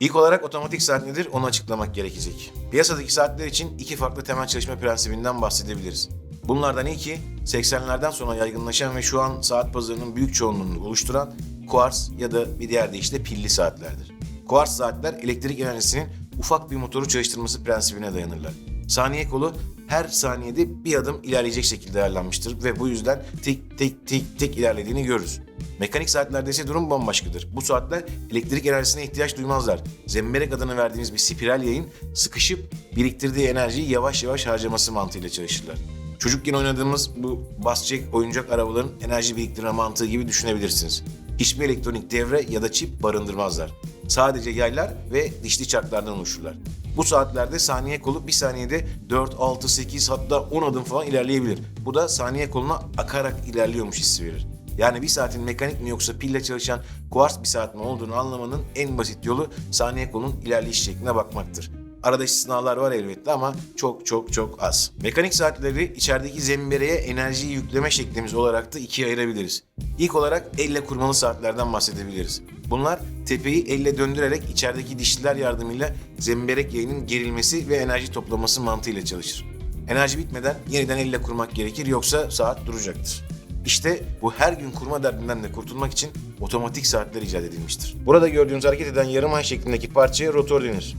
İlk olarak otomatik saat nedir onu açıklamak gerekecek. Piyasadaki saatler için iki farklı temel çalışma prensibinden bahsedebiliriz. Bunlardan ilki 80'lerden sonra yaygınlaşan ve şu an saat pazarının büyük çoğunluğunu oluşturan kuars ya da bir diğer deyişle pilli saatlerdir. Kuars saatler elektrik enerjisinin ufak bir motoru çalıştırması prensibine dayanırlar. Saniye kolu her saniyede bir adım ilerleyecek şekilde ayarlanmıştır ve bu yüzden tik tik tik tik ilerlediğini görürüz. Mekanik saatlerde ise durum bambaşkadır. Bu saatler elektrik enerjisine ihtiyaç duymazlar. Zemberek adını verdiğimiz bir spiral yayın sıkışıp biriktirdiği enerjiyi yavaş yavaş harcaması mantığıyla çalışırlar. Çocukken oynadığımız bu basçek oyuncak arabaların enerji biriktirme mantığı gibi düşünebilirsiniz. Hiçbir elektronik devre ya da çip barındırmazlar. Sadece yaylar ve dişli çarklardan oluşurlar. Bu saatlerde saniye kolu bir saniyede 4, 6, 8 hatta 10 adım falan ilerleyebilir. Bu da saniye koluna akarak ilerliyormuş hissi verir. Yani bir saatin mekanik mi yoksa pille çalışan kuars bir saat mi olduğunu anlamanın en basit yolu saniye kolunun ilerleyiş şekline bakmaktır. Arada istisnalar var elbette ama çok çok çok az. Mekanik saatleri içerideki zembereye enerjiyi yükleme şeklimiz olarak da ikiye ayırabiliriz. İlk olarak elle kurmalı saatlerden bahsedebiliriz. Bunlar tepeyi elle döndürerek içerideki dişliler yardımıyla zemberek yayının gerilmesi ve enerji toplaması mantığıyla çalışır. Enerji bitmeden yeniden elle kurmak gerekir yoksa saat duracaktır. İşte bu her gün kurma derdinden de kurtulmak için otomatik saatler icat edilmiştir. Burada gördüğünüz hareket eden yarım ay şeklindeki parçaya rotor denir.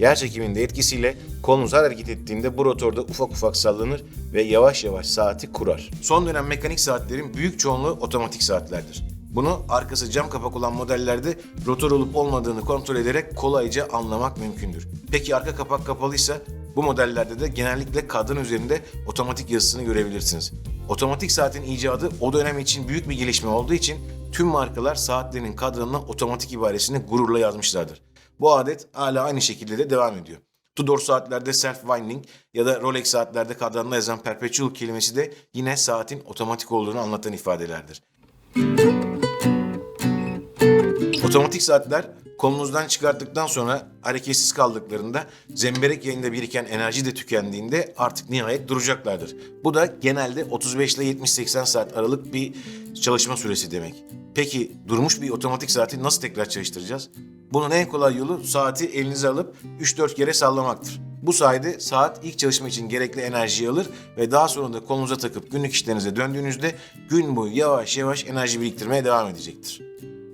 Yer çekiminde etkisiyle kolunuz hareket ettiğinde bu rotorda ufak ufak sallanır ve yavaş yavaş saati kurar. Son dönem mekanik saatlerin büyük çoğunluğu otomatik saatlerdir. Bunu arkası cam kapak olan modellerde rotor olup olmadığını kontrol ederek kolayca anlamak mümkündür. Peki arka kapak kapalıysa bu modellerde de genellikle kadran üzerinde otomatik yazısını görebilirsiniz. Otomatik saatin icadı o dönem için büyük bir gelişme olduğu için tüm markalar saatlerinin kadranına otomatik ibaresini gururla yazmışlardır. Bu adet hala aynı şekilde de devam ediyor. Tudor saatlerde self-winding ya da Rolex saatlerde kadranla yazan perpetual kelimesi de yine saatin otomatik olduğunu anlatan ifadelerdir. Otomatik saatler kolunuzdan çıkarttıktan sonra hareketsiz kaldıklarında zemberek yayında biriken enerji de tükendiğinde artık nihayet duracaklardır. Bu da genelde 35 ile 70-80 saat aralık bir çalışma süresi demek. Peki durmuş bir otomatik saati nasıl tekrar çalıştıracağız? Bunun en kolay yolu saati elinize alıp 3-4 kere sallamaktır. Bu sayede saat ilk çalışma için gerekli enerjiyi alır ve daha sonra da kolunuza takıp günlük işlerinize döndüğünüzde gün boyu yavaş yavaş enerji biriktirmeye devam edecektir.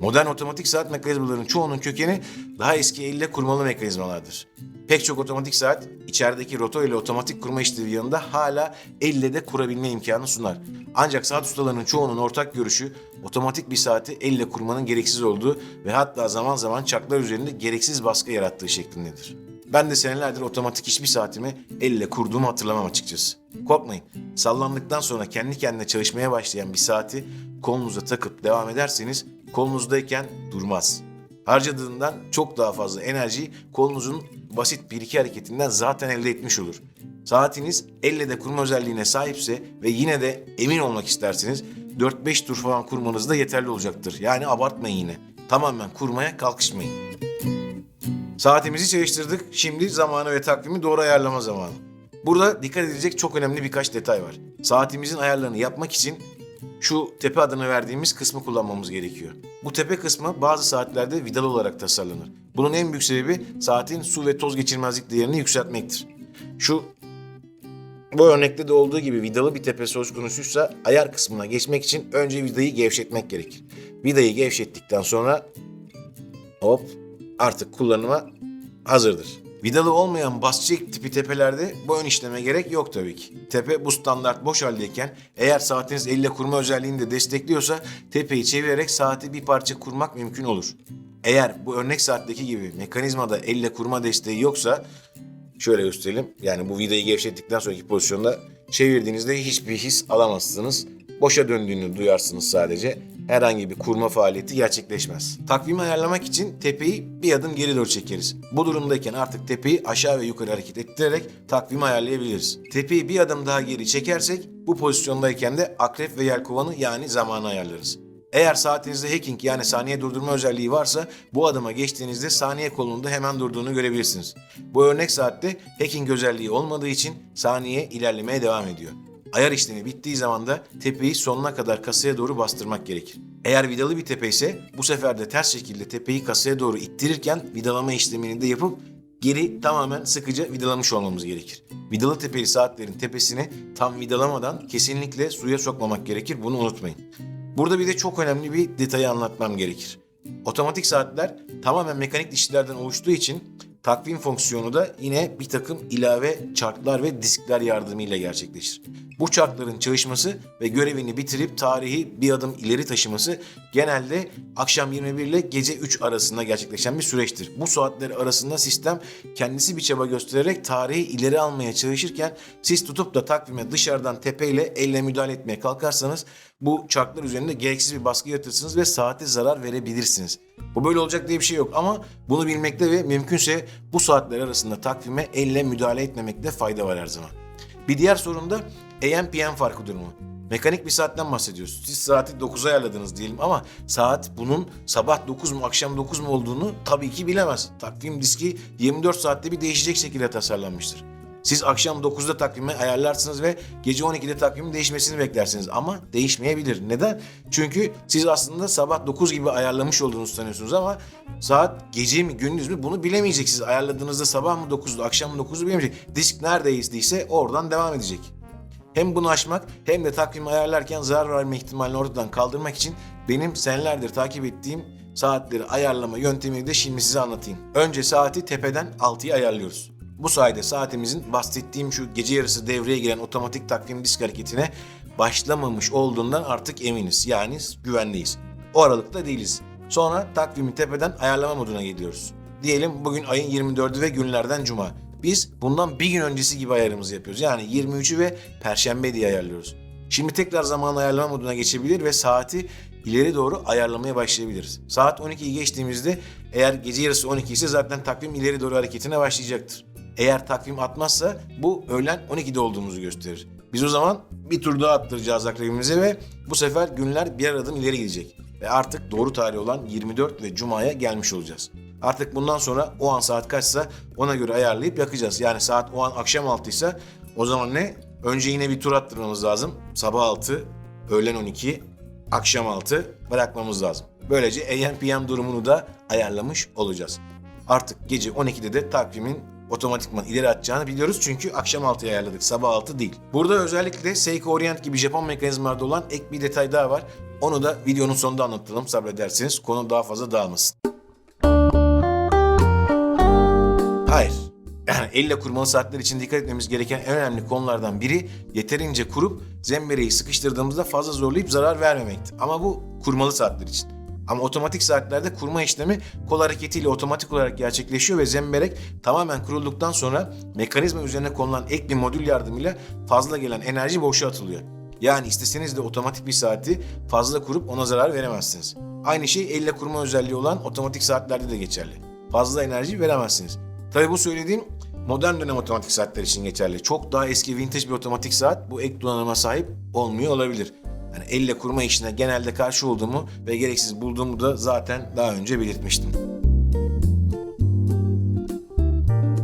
Modern otomatik saat mekanizmalarının çoğunun kökeni daha eski elle kurmalı mekanizmalardır. Pek çok otomatik saat içerideki rotor ile otomatik kurma işlevi yanında hala elle de kurabilme imkanı sunar. Ancak saat ustalarının çoğunun ortak görüşü otomatik bir saati elle kurmanın gereksiz olduğu ve hatta zaman zaman çaklar üzerinde gereksiz baskı yarattığı şeklindedir. Ben de senelerdir otomatik hiçbir saatimi elle kurduğumu hatırlamam açıkçası. Korkmayın, sallandıktan sonra kendi kendine çalışmaya başlayan bir saati kolunuza takıp devam ederseniz kolunuzdayken durmaz. Harcadığından çok daha fazla enerjiyi kolunuzun basit bir iki hareketinden zaten elde etmiş olur. Saatiniz elle de kurma özelliğine sahipse ve yine de emin olmak isterseniz 4-5 tur falan kurmanız da yeterli olacaktır. Yani abartmayın yine. Tamamen kurmaya kalkışmayın. Saatimizi çalıştırdık. Şimdi zamanı ve takvimi doğru ayarlama zamanı. Burada dikkat edilecek çok önemli birkaç detay var. Saatimizin ayarlarını yapmak için şu tepe adını verdiğimiz kısmı kullanmamız gerekiyor. Bu tepe kısmı bazı saatlerde vidalı olarak tasarlanır. Bunun en büyük sebebi saatin su ve toz geçirmezlik değerini yükseltmektir. Şu bu örnekte de olduğu gibi vidalı bir tepe söz konusuysa ayar kısmına geçmek için önce vidayı gevşetmek gerekir. Vidayı gevşettikten sonra hop artık kullanıma hazırdır. Vidalı olmayan basçek tipi tepelerde bu ön işleme gerek yok tabii ki. Tepe bu standart boş haldeyken eğer saatiniz elle kurma özelliğini de destekliyorsa tepeyi çevirerek saati bir parça kurmak mümkün olur. Eğer bu örnek saatteki gibi mekanizmada elle kurma desteği yoksa şöyle gösterelim. Yani bu vidayı gevşettikten sonraki pozisyonda çevirdiğinizde hiçbir his alamazsınız. Boşa döndüğünü duyarsınız sadece. Herhangi bir kurma faaliyeti gerçekleşmez. Takvimi ayarlamak için tepeyi bir adım geri doğru çekeriz. Bu durumdayken artık tepeyi aşağı ve yukarı hareket ettirerek takvimi ayarlayabiliriz. Tepeyi bir adım daha geri çekersek bu pozisyondayken de akrep ve yelkovanı yani zamanı ayarlarız. Eğer saatinizde hacking yani saniye durdurma özelliği varsa bu adıma geçtiğinizde saniye kolunda hemen durduğunu görebilirsiniz. Bu örnek saatte hacking özelliği olmadığı için saniye ilerlemeye devam ediyor. Ayar işlemi bittiği zaman da tepeyi sonuna kadar kasaya doğru bastırmak gerekir. Eğer vidalı bir tepe ise bu sefer de ters şekilde tepeyi kasaya doğru ittirirken vidalama işlemini de yapıp geri tamamen sıkıca vidalamış olmamız gerekir. Vidalı tepeli saatlerin tepesini tam vidalamadan kesinlikle suya sokmamak gerekir. Bunu unutmayın. Burada bir de çok önemli bir detayı anlatmam gerekir. Otomatik saatler tamamen mekanik dişlilerden oluştuğu için takvim fonksiyonu da yine bir takım ilave çarklar ve diskler yardımıyla gerçekleşir. Bu çarkların çalışması ve görevini bitirip tarihi bir adım ileri taşıması genelde akşam 21 ile gece 3 arasında gerçekleşen bir süreçtir. Bu saatler arasında sistem kendisi bir çaba göstererek tarihi ileri almaya çalışırken siz tutup da takvime dışarıdan tepeyle elle müdahale etmeye kalkarsanız bu çarklar üzerinde gereksiz bir baskı yaratırsınız ve saate zarar verebilirsiniz. Bu böyle olacak diye bir şey yok ama bunu bilmekte ve mümkünse bu saatler arasında takvime elle müdahale etmemekte fayda var her zaman. Bir diğer sorun da AM-PM farkı durumu. Mekanik bir saatten bahsediyoruz. Siz saati 9'a ayarladınız diyelim ama saat bunun sabah 9 mu akşam 9 mu olduğunu tabii ki bilemez. Takvim diski 24 saatte bir değişecek şekilde tasarlanmıştır. Siz akşam 9'da takvimi ayarlarsınız ve gece 12'de takvimin değişmesini beklersiniz ama değişmeyebilir. Neden? Çünkü siz aslında sabah 9 gibi ayarlamış olduğunuzu sanıyorsunuz ama saat gece mi gündüz mü bunu bilemeyeceksiniz. Ayarladığınızda sabah mı 9'da akşam mı 9'da bilemeyecek. Disk neredeyizdiyse oradan devam edecek. Hem bunu aşmak hem de takvimi ayarlarken zarar verme ihtimalini ortadan kaldırmak için benim senelerdir takip ettiğim saatleri ayarlama yöntemini de şimdi size anlatayım. Önce saati tepeden 6'ya ayarlıyoruz. Bu sayede saatimizin bahsettiğim şu gece yarısı devreye giren otomatik takvim disk hareketine başlamamış olduğundan artık eminiz. Yani güvendeyiz. O aralıkta değiliz. Sonra takvimi tepeden ayarlama moduna gidiyoruz. Diyelim bugün ayın 24'ü ve günlerden cuma. Biz bundan bir gün öncesi gibi ayarımızı yapıyoruz. Yani 23'ü ve perşembe diye ayarlıyoruz. Şimdi tekrar zaman ayarlama moduna geçebilir ve saati ileri doğru ayarlamaya başlayabiliriz. Saat 12'yi geçtiğimizde eğer gece yarısı 12 ise zaten takvim ileri doğru hareketine başlayacaktır. Eğer takvim atmazsa bu öğlen 12'de olduğumuzu gösterir. Biz o zaman bir tur daha attıracağız akrebimize ve bu sefer günler birer adım ileri gidecek. Ve artık doğru tarih olan 24 ve Cuma'ya gelmiş olacağız. Artık bundan sonra o an saat kaçsa ona göre ayarlayıp yakacağız. Yani saat o an akşam 6 ise o zaman ne? Önce yine bir tur attırmamız lazım. Sabah 6, öğlen 12, akşam 6 bırakmamız lazım. Böylece AM PM durumunu da ayarlamış olacağız. Artık gece 12'de de takvimin otomatikman ileri atacağını biliyoruz çünkü akşam 6'ya ayarladık sabah 6 değil. Burada özellikle Seiko Orient gibi Japon mekanizmalarda olan ek bir detay daha var. Onu da videonun sonunda anlatalım sabrederseniz konu daha fazla dağılmasın. Hayır. Yani elle kurmalı saatler için dikkat etmemiz gereken en önemli konulardan biri yeterince kurup zembereği sıkıştırdığımızda fazla zorlayıp zarar vermemekti. Ama bu kurmalı saatler için. Ama otomatik saatlerde kurma işlemi kol hareketiyle otomatik olarak gerçekleşiyor ve zemberek tamamen kurulduktan sonra mekanizma üzerine konulan ek bir modül yardımıyla fazla gelen enerji boşa atılıyor. Yani isteseniz de otomatik bir saati fazla kurup ona zarar veremezsiniz. Aynı şey elle kurma özelliği olan otomatik saatlerde de geçerli. Fazla enerji veremezsiniz. Tabii bu söylediğim modern dönem otomatik saatler için geçerli. Çok daha eski vintage bir otomatik saat bu ek donanıma sahip olmuyor olabilir. Yani elle kurma işine genelde karşı olduğumu ve gereksiz bulduğumu da zaten daha önce belirtmiştim.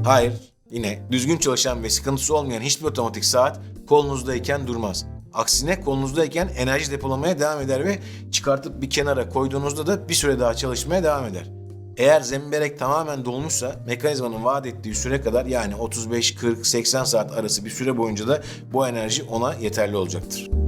Hayır, yine düzgün çalışan ve sıkıntısı olmayan hiçbir otomatik saat kolunuzdayken durmaz. Aksine kolunuzdayken enerji depolamaya devam eder ve çıkartıp bir kenara koyduğunuzda da bir süre daha çalışmaya devam eder. Eğer zemberek tamamen dolmuşsa mekanizmanın vaat ettiği süre kadar yani 35, 40, 80 saat arası bir süre boyunca da bu enerji ona yeterli olacaktır.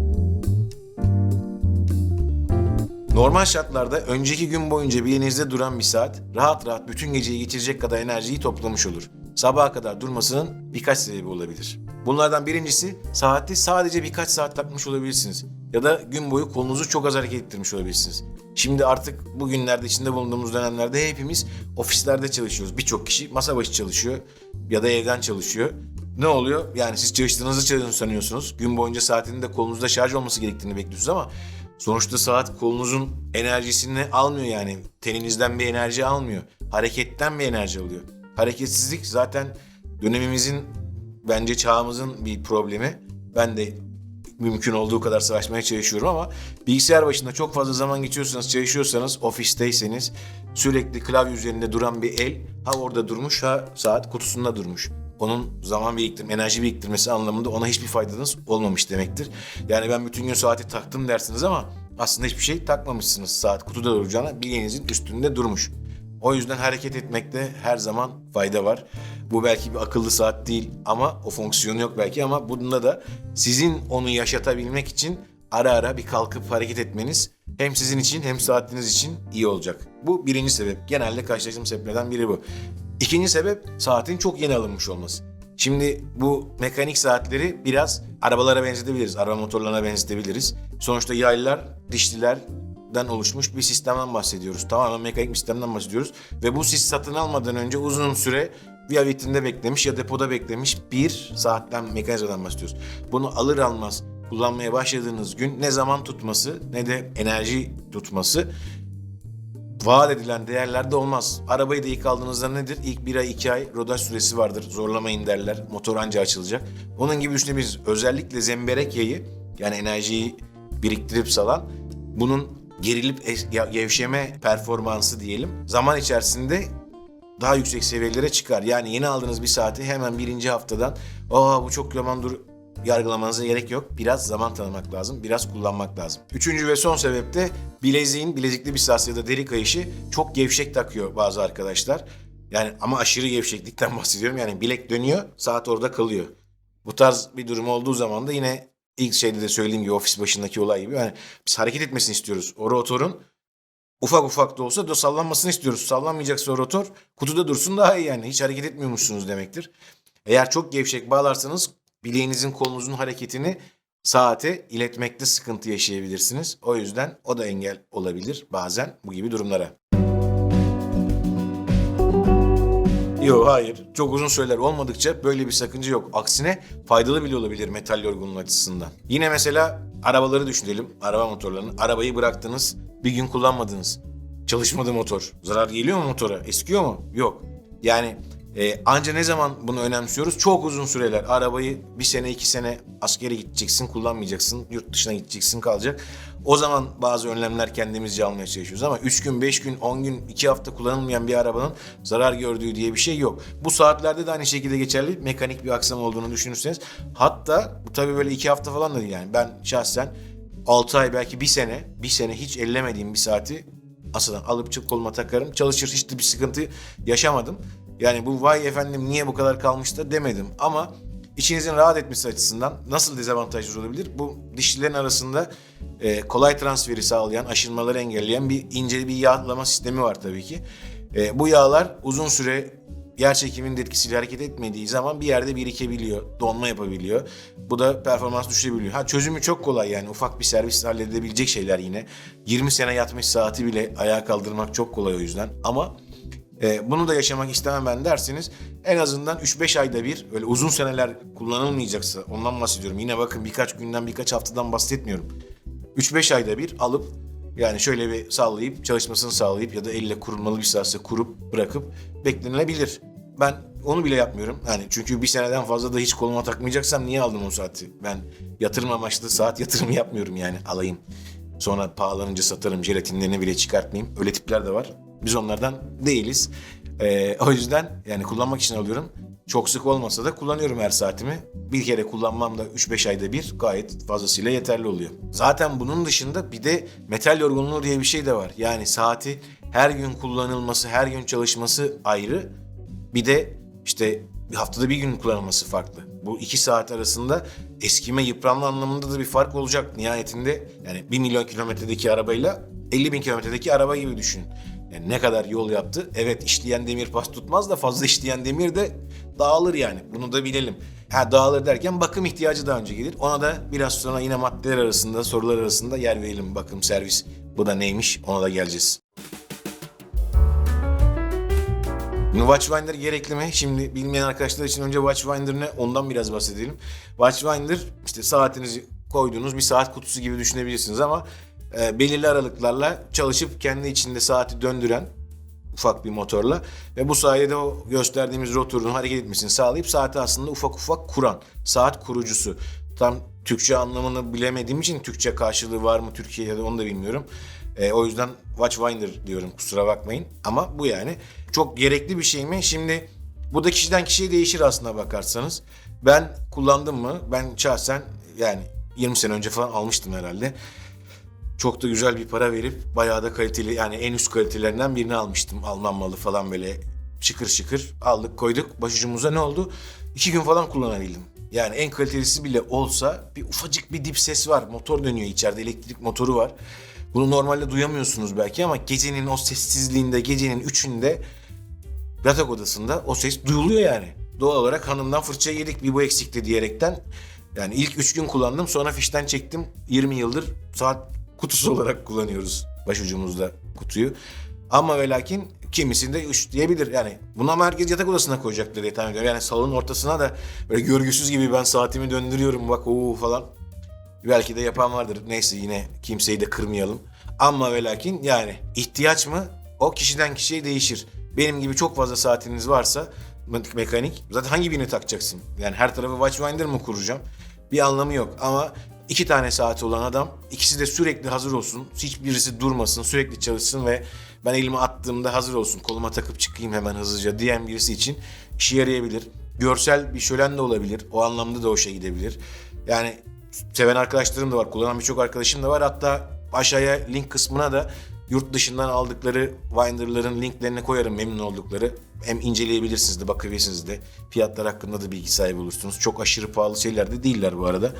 Normal şartlarda önceki gün boyunca bilinizde duran bir saat rahat rahat bütün geceyi geçirecek kadar enerjiyi toplamış olur. Sabaha kadar durmasının birkaç sebebi olabilir. Bunlardan birincisi saati sadece birkaç saat takmış olabilirsiniz. Ya da gün boyu kolunuzu çok az hareket ettirmiş olabilirsiniz. Şimdi artık bugünlerde içinde bulunduğumuz dönemlerde hepimiz ofislerde çalışıyoruz. Birçok kişi masa başı çalışıyor ya da evden çalışıyor. Ne oluyor? Yani siz çalıştığınızı çalıştığınızı sanıyorsunuz. Gün boyunca saatinin de kolunuzda şarj olması gerektiğini bekliyorsunuz ama sonuçta saat kolunuzun enerjisini almıyor yani. Teninizden bir enerji almıyor. Hareketten bir enerji alıyor. Hareketsizlik zaten dönemimizin bence çağımızın bir problemi. Ben de mümkün olduğu kadar savaşmaya çalışıyorum ama bilgisayar başında çok fazla zaman geçiyorsanız, çalışıyorsanız, ofisteyseniz sürekli klavye üzerinde duran bir el ha orada durmuş ha saat kutusunda durmuş. Onun zaman biriktirme, enerji biriktirmesi anlamında ona hiçbir faydanız olmamış demektir. Yani ben bütün gün saati taktım dersiniz ama aslında hiçbir şey takmamışsınız. Saat kutuda duracağına bileğinizin üstünde durmuş. O yüzden hareket etmekte her zaman fayda var. Bu belki bir akıllı saat değil ama o fonksiyonu yok belki ama bunda da sizin onu yaşatabilmek için ara ara bir kalkıp hareket etmeniz hem sizin için hem saatiniz için iyi olacak. Bu birinci sebep. Genelde karşılaştığım sebeplerden biri bu. İkinci sebep saatin çok yeni alınmış olması. Şimdi bu mekanik saatleri biraz arabalara benzetebiliriz, araba motorlarına benzetebiliriz. Sonuçta yaylılar, dişlilerden oluşmuş bir sistemden bahsediyoruz. Tamamen mekanik bir sistemden bahsediyoruz. Ve bu siz satın almadan önce uzun süre ya vitrinde beklemiş ya depoda beklemiş bir saatten, mekanizmadan bahsediyoruz. Bunu alır almaz kullanmaya başladığınız gün ne zaman tutması ne de enerji tutması vaat edilen değerlerde olmaz. Arabayı da ilk aldığınızda nedir? İlk bir ay, iki ay rodaj süresi vardır. Zorlamayın derler. Motor anca açılacak. Onun gibi düşünebiliriz. Özellikle zemberek yayı yani enerjiyi biriktirip salan bunun gerilip gevşeme performansı diyelim zaman içerisinde daha yüksek seviyelere çıkar. Yani yeni aldığınız bir saati hemen birinci haftadan aa bu çok yaman dur yargılamanıza gerek yok. Biraz zaman tanımak lazım, biraz kullanmak lazım. Üçüncü ve son sebep de bileziğin, bilezikli bir saat ya da deri kayışı çok gevşek takıyor bazı arkadaşlar. Yani ama aşırı gevşeklikten bahsediyorum. Yani bilek dönüyor, saat orada kalıyor. Bu tarz bir durum olduğu zaman da yine ilk şeyde de söylediğim gibi ofis başındaki olay gibi yani biz hareket etmesini istiyoruz. O rotorun ufak ufak da olsa da sallanmasını istiyoruz. Sallanmayacaksa rotor kutuda dursun daha iyi yani. Hiç hareket etmiyormuşsunuz demektir. Eğer çok gevşek bağlarsanız bileğinizin kolunuzun hareketini saate iletmekte sıkıntı yaşayabilirsiniz. O yüzden o da engel olabilir bazen bu gibi durumlara. Yok hayır. Çok uzun süreler olmadıkça böyle bir sakınca yok. Aksine faydalı bile olabilir metal yorgunluğu açısından. Yine mesela arabaları düşünelim. Araba motorlarını. Arabayı bıraktınız. Bir gün kullanmadınız. Çalışmadı motor. Zarar geliyor mu motora? Eskiyor mu? Yok. Yani e, anca ne zaman bunu önemsiyoruz? Çok uzun süreler. Arabayı bir sene iki sene askere gideceksin kullanmayacaksın. Yurt dışına gideceksin kalacak. O zaman bazı önlemler kendimizce almaya çalışıyoruz ama 3 gün, 5 gün, 10 gün, 2 hafta kullanılmayan bir arabanın zarar gördüğü diye bir şey yok. Bu saatlerde de aynı şekilde geçerli. Mekanik bir aksam olduğunu düşünürseniz. Hatta tabii böyle 2 hafta falan da değil yani. Ben şahsen 6 ay belki bir sene, bir sene hiç ellemediğim bir saati asadan alıp koluma takarım. Çalışır hiç de bir sıkıntı yaşamadım. Yani bu vay efendim niye bu kadar kalmış da demedim. Ama içinizin rahat etmesi açısından nasıl dezavantajlar olabilir? Bu dişlilerin arasında e, kolay transferi sağlayan, aşınmaları engelleyen bir ince bir yağlama sistemi var tabii ki. E, bu yağlar uzun süre yer çekiminin etkisiyle hareket etmediği zaman bir yerde birikebiliyor, donma yapabiliyor. Bu da performans düşürebiliyor. Ha çözümü çok kolay yani ufak bir servis halledebilecek şeyler yine. 20 sene yatmış saati bile ayağa kaldırmak çok kolay o yüzden. Ama e, bunu da yaşamak istemem ben derseniz en azından 3-5 ayda bir öyle uzun seneler kullanılmayacaksa ondan bahsediyorum. Yine bakın birkaç günden birkaç haftadan bahsetmiyorum. 3-5 ayda bir alıp yani şöyle bir sallayıp çalışmasını sağlayıp ya da elle kurulmalı bir saatse kurup bırakıp beklenilebilir. Ben onu bile yapmıyorum. Yani çünkü bir seneden fazla da hiç koluma takmayacaksam niye aldım o saati? Ben yatırım amaçlı saat yatırımı yapmıyorum yani alayım. Sonra pahalanınca satarım jelatinlerini bile çıkartmayayım. Öyle tipler de var. Biz onlardan değiliz. Ee, o yüzden yani kullanmak için alıyorum. Çok sık olmasa da kullanıyorum her saatimi. Bir kere kullanmam da 3-5 ayda bir gayet fazlasıyla yeterli oluyor. Zaten bunun dışında bir de metal yorgunluğu diye bir şey de var. Yani saati her gün kullanılması, her gün çalışması ayrı. Bir de işte bir haftada bir gün kullanılması farklı. Bu iki saat arasında eskime, yıpranma anlamında da bir fark olacak. Nihayetinde yani 1 milyon kilometredeki arabayla 50 bin kilometredeki araba gibi düşünün. Yani ne kadar yol yaptı? Evet işleyen demir pas tutmaz da fazla işleyen demir de dağılır yani. Bunu da bilelim. Ha dağılır derken bakım ihtiyacı daha önce gelir. Ona da biraz sonra yine maddeler arasında, sorular arasında yer verelim. Bakım, servis bu da neymiş ona da geleceğiz. Şimdi Watchfinder gerekli mi? Şimdi bilmeyen arkadaşlar için önce Watchfinder ne? Ondan biraz bahsedelim. Watchfinder işte saatinizi koyduğunuz bir saat kutusu gibi düşünebilirsiniz ama e, belirli aralıklarla çalışıp kendi içinde saati döndüren ufak bir motorla ve bu sayede o gösterdiğimiz rotorun hareket etmesini sağlayıp saati aslında ufak ufak kuran saat kurucusu. Tam Türkçe anlamını bilemediğim için Türkçe karşılığı var mı Türkiye'de onu da bilmiyorum. E, o yüzden Watchfinder diyorum kusura bakmayın. Ama bu yani çok gerekli bir şey mi? Şimdi Bu da kişiden kişiye değişir aslına bakarsanız. Ben kullandım mı? Ben şahsen yani 20 sene önce falan almıştım herhalde. Çok da güzel bir para verip bayağı da kaliteli yani en üst kalitelerinden birini almıştım. Alman malı falan böyle şıkır şıkır aldık koyduk. Başucumuza ne oldu? İki gün falan kullanabildim. Yani en kalitelisi bile olsa bir ufacık bir dip ses var. Motor dönüyor içeride elektrik motoru var. Bunu normalde duyamıyorsunuz belki ama gecenin o sessizliğinde gecenin üçünde yatak odasında o ses duyuluyor yani. Doğal olarak hanımdan fırça yedik bir bu eksikti diyerekten. Yani ilk üç gün kullandım sonra fişten çektim. 20 yıldır saat kutusu olarak kullanıyoruz başucumuzda kutuyu. Ama ve lakin kimisinde üç diyebilir. Yani bunu ama herkes yatak odasına koyacaktır diye tahmin ediyorum. Yani salonun ortasına da böyle görgüsüz gibi ben saatimi döndürüyorum bak ooo falan. Belki de yapan vardır. Neyse yine kimseyi de kırmayalım. Ama ve lakin yani ihtiyaç mı? O kişiden kişiye değişir. Benim gibi çok fazla saatiniz varsa me- mekanik zaten hangi birini takacaksın? Yani her tarafı Watchfinder mı kuracağım? Bir anlamı yok ama iki tane saati olan adam ikisi de sürekli hazır olsun. Hiçbirisi durmasın, sürekli çalışsın ve ben elimi attığımda hazır olsun. Koluma takıp çıkayım hemen hızlıca diyen birisi için işe yarayabilir. Görsel bir şölen de olabilir. O anlamda da hoşa gidebilir. Yani seven arkadaşlarım da var. Kullanan birçok arkadaşım da var. Hatta aşağıya link kısmına da yurt dışından aldıkları Winder'ların linklerini koyarım memnun oldukları. Hem inceleyebilirsiniz de bakabilirsiniz de. Fiyatlar hakkında da bilgi sahibi olursunuz. Çok aşırı pahalı şeyler de değiller bu arada.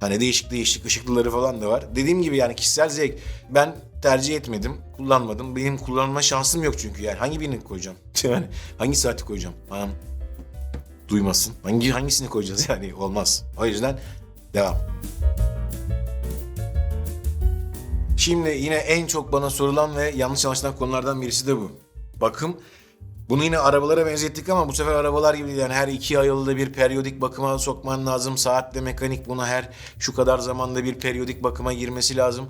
Hani değişik değişik ışıklıları falan da var. Dediğim gibi yani kişisel zevk. Ben tercih etmedim, kullanmadım. Benim kullanma şansım yok çünkü yani. Hangi birini koyacağım? Yani hangi saati koyacağım? Anam duymasın. Hangi hangisini koyacağız yani? Olmaz. O yüzden devam. Şimdi yine en çok bana sorulan ve yanlış anlaşılan konulardan birisi de bu. Bakım. Bunu yine arabalara benzettik ama bu sefer arabalar gibi değil. yani her iki ay yılda bir periyodik bakıma sokman lazım. Saatle mekanik buna her şu kadar zamanda bir periyodik bakıma girmesi lazım.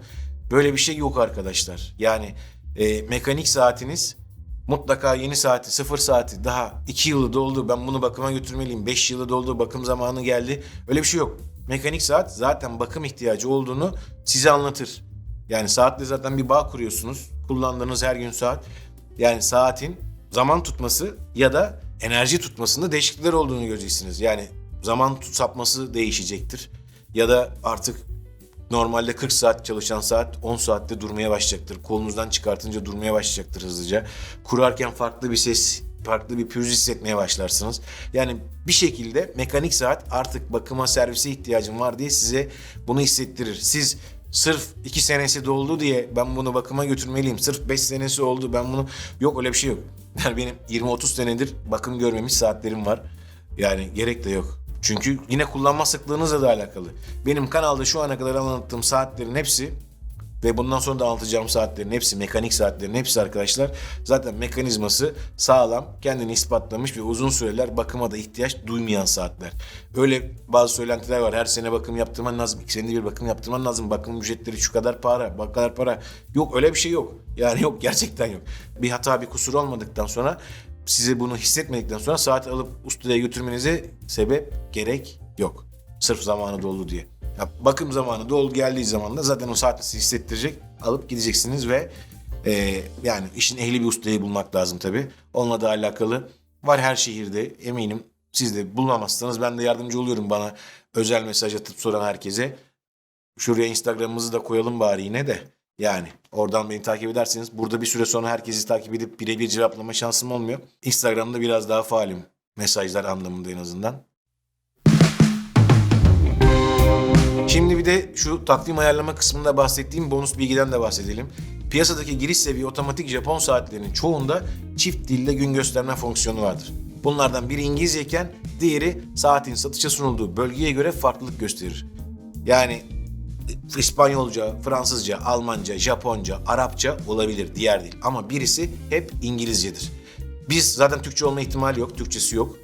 Böyle bir şey yok arkadaşlar. Yani e, mekanik saatiniz mutlaka yeni saati, sıfır saati daha iki yılı doldu ben bunu bakıma götürmeliyim. Beş yılı doldu bakım zamanı geldi. Öyle bir şey yok. Mekanik saat zaten bakım ihtiyacı olduğunu size anlatır. Yani saatle zaten bir bağ kuruyorsunuz. Kullandığınız her gün saat. Yani saatin zaman tutması ya da enerji tutmasında değişiklikler olduğunu göreceksiniz. Yani zaman sapması değişecektir. Ya da artık normalde 40 saat çalışan saat 10 saatte durmaya başlayacaktır. Kolunuzdan çıkartınca durmaya başlayacaktır hızlıca. Kurarken farklı bir ses, farklı bir pürüz hissetmeye başlarsınız. Yani bir şekilde mekanik saat artık bakıma servise ihtiyacım var diye size bunu hissettirir. Siz sırf 2 senesi doldu diye ben bunu bakıma götürmeliyim. Sırf 5 senesi oldu ben bunu... Yok öyle bir şey yok. Yani benim 20-30 senedir bakım görmemiş saatlerim var. Yani gerek de yok. Çünkü yine kullanma sıklığınızla da alakalı. Benim kanalda şu ana kadar anlattığım saatlerin hepsi ve bundan sonra da anlatacağım saatlerin hepsi, mekanik saatlerin hepsi arkadaşlar zaten mekanizması sağlam, kendini ispatlamış ve uzun süreler bakıma da ihtiyaç duymayan saatler. Öyle bazı söylentiler var. Her sene bakım yaptırman lazım, iki senede bir bakım yaptırman lazım. Bakım ücretleri şu kadar para, bu kadar para. Yok öyle bir şey yok. Yani yok gerçekten yok. Bir hata, bir kusur olmadıktan sonra size bunu hissetmedikten sonra saati alıp ustaya götürmenize sebep gerek yok. Sırf zamanı doldu diye. Ya bakım zamanı doldu geldiği zaman da zaten o saat sizi hissettirecek. Alıp gideceksiniz ve e, yani işin ehli bir ustayı bulmak lazım tabii. Onunla da alakalı var her şehirde eminim. Siz de bulamazsanız ben de yardımcı oluyorum bana özel mesaj atıp soran herkese. Şuraya Instagram'ımızı da koyalım bari yine de. Yani oradan beni takip ederseniz burada bir süre sonra herkesi takip edip birebir cevaplama şansım olmuyor. Instagram'da biraz daha faalim. Mesajlar anlamında en azından. Şimdi bir de şu takvim ayarlama kısmında bahsettiğim bonus bilgiden de bahsedelim. Piyasadaki giriş seviye otomatik Japon saatlerinin çoğunda çift dilde gün gösterme fonksiyonu vardır. Bunlardan biri İngilizceyken diğeri saatin satışa sunulduğu bölgeye göre farklılık gösterir. Yani İspanyolca, Fransızca, Almanca, Japonca, Arapça olabilir diğer dil. Ama birisi hep İngilizcedir. Biz zaten Türkçe olma ihtimali yok, Türkçesi yok.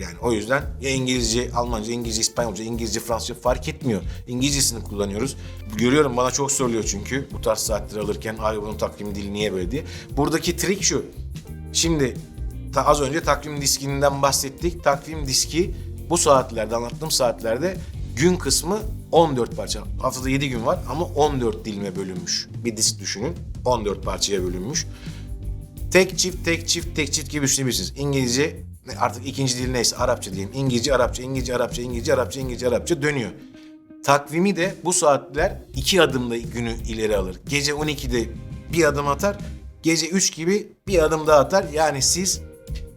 Yani o yüzden ya İngilizce, Almanca, İngilizce, İspanyolca, İngilizce, Fransızca fark etmiyor. İngilizcesini kullanıyoruz. Görüyorum bana çok soruluyor çünkü bu tarz saatleri alırken abi bunun takvim dili niye böyle diye. Buradaki trik şu. Şimdi ta az önce takvim diskinden bahsettik. Takvim diski bu saatlerde anlattığım saatlerde gün kısmı 14 parça. Haftada 7 gün var ama 14 dilime bölünmüş. Bir disk düşünün. 14 parçaya bölünmüş. Tek çift, tek çift, tek çift gibi düşünebilirsiniz. İngilizce artık ikinci dil neyse Arapça diyeyim. İngilizce, Arapça, İngilizce, Arapça, İngilizce, Arapça, İngilizce, Arapça dönüyor. Takvimi de bu saatler iki adımda günü ileri alır. Gece 12'de bir adım atar, gece 3 gibi bir adım daha atar. Yani siz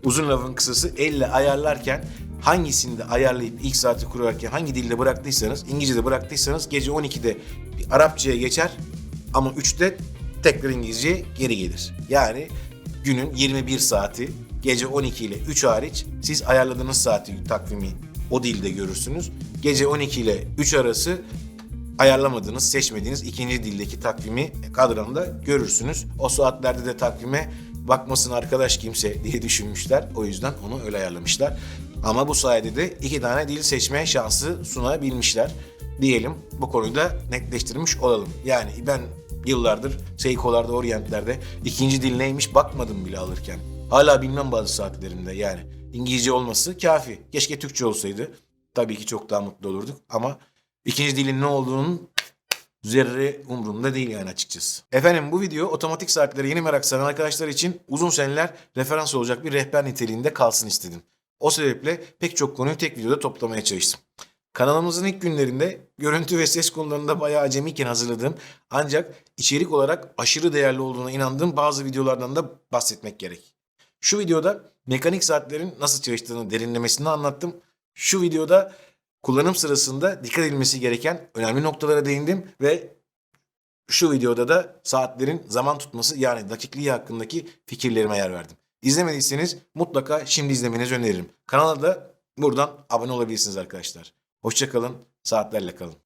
uzun lafın kısası elle ayarlarken hangisini de ayarlayıp ilk saati kurarken hangi dilde bıraktıysanız, İngilizce'de bıraktıysanız gece 12'de bir Arapçaya geçer ama 3'te tekrar İngilizceye geri gelir. Yani günün 21 saati gece 12 ile 3 hariç siz ayarladığınız saati takvimi o dilde görürsünüz. Gece 12 ile 3 arası ayarlamadığınız, seçmediğiniz ikinci dildeki takvimi kadranda görürsünüz. O saatlerde de takvime bakmasın arkadaş kimse diye düşünmüşler. O yüzden onu öyle ayarlamışlar. Ama bu sayede de iki tane dil seçme şansı sunabilmişler. Diyelim bu konuyu da netleştirmiş olalım. Yani ben yıllardır Seiko'larda, Orient'lerde ikinci dil neymiş bakmadım bile alırken. Hala bilmem bazı saatlerimde yani. İngilizce olması kafi. Keşke Türkçe olsaydı. Tabii ki çok daha mutlu olurduk ama ikinci dilin ne olduğunun zerre umurumda değil yani açıkçası. Efendim bu video otomatik saatlere yeni merak saran arkadaşlar için uzun seneler referans olacak bir rehber niteliğinde kalsın istedim. O sebeple pek çok konuyu tek videoda toplamaya çalıştım. Kanalımızın ilk günlerinde görüntü ve ses konularında bayağı acemiyken hazırladığım ancak içerik olarak aşırı değerli olduğuna inandığım bazı videolardan da bahsetmek gerek. Şu videoda mekanik saatlerin nasıl çalıştığını derinlemesine anlattım. Şu videoda kullanım sırasında dikkat edilmesi gereken önemli noktalara değindim ve şu videoda da saatlerin zaman tutması yani dakikliği hakkındaki fikirlerime yer verdim. İzlemediyseniz mutlaka şimdi izlemenizi öneririm. Kanala da buradan abone olabilirsiniz arkadaşlar. Hoşçakalın, saatlerle kalın.